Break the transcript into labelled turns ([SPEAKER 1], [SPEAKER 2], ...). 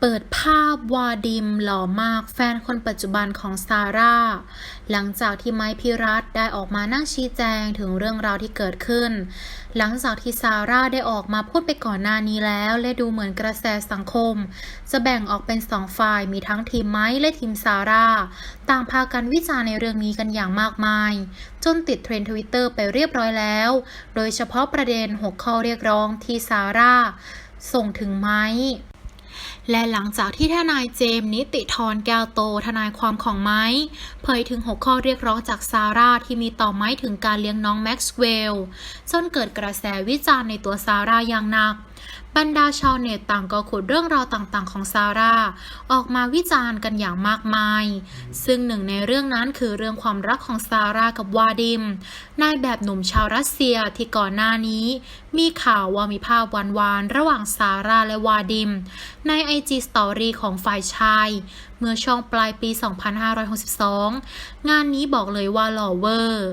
[SPEAKER 1] เปิดภาพวาดิมหล่อมากแฟนคนปัจจุบันของซาร่า หลังจากที่ไมค์พิรัตได้ออกมานั่งชี้แจงถึงเรื่องราวที่เกิดขึ้น หลังจากที่ซาร่าได้ออกมาพูดไปก่อนหน้านี้แล้ว และดูเหมือนกระแสสังคม จะแบ่งออกเป็นสองฝ่ายมีทั้งทีมไมค์และทีมซาร่า ต่างพากันวิจารณ์ในเรื่องนี้กันอย่างมากมาย จนติดเทรนด์ทวิตเตอร์ไปเรียบร้อยแล้ว โดยเฉพาะประเด็น6ข้อเรียกร้องที่ซาร่าส่งถึงไมค์ และหลังจากที่ทนายเจมส์นิติธรแก้วโตทนายความของไม้เผยถึง 6 ข้อเรียกร้องจากซาร่าที่มีต่อไม้ถึงการเลี้ยงน้องแม็กซ์เวลล์จนเกิดกระแสวิจารณ์ในตัวซาร่าอย่างหนัก บรรดาชาวเน็ตต่างก็ขุดเรื่องราวต่างๆ ของซาร่าออกมาวิจารณ์กันอย่างมากมาย ซึ่งหนึ่งในเรื่องนั้นคือเรื่องความรักของซาร่ากับวาดิม นายแบบหนุ่มชาวรัสเซียที่ก่อนหน้านี้ มีข่าวว่ามีภาพหวานๆ ระหว่างซาร่าและวาดิม ใน IG Story ของฝ่ายชาย เมื่อช่วงปลายปี 2562 งานนี้บอกเลยว่าหล่อเวอร์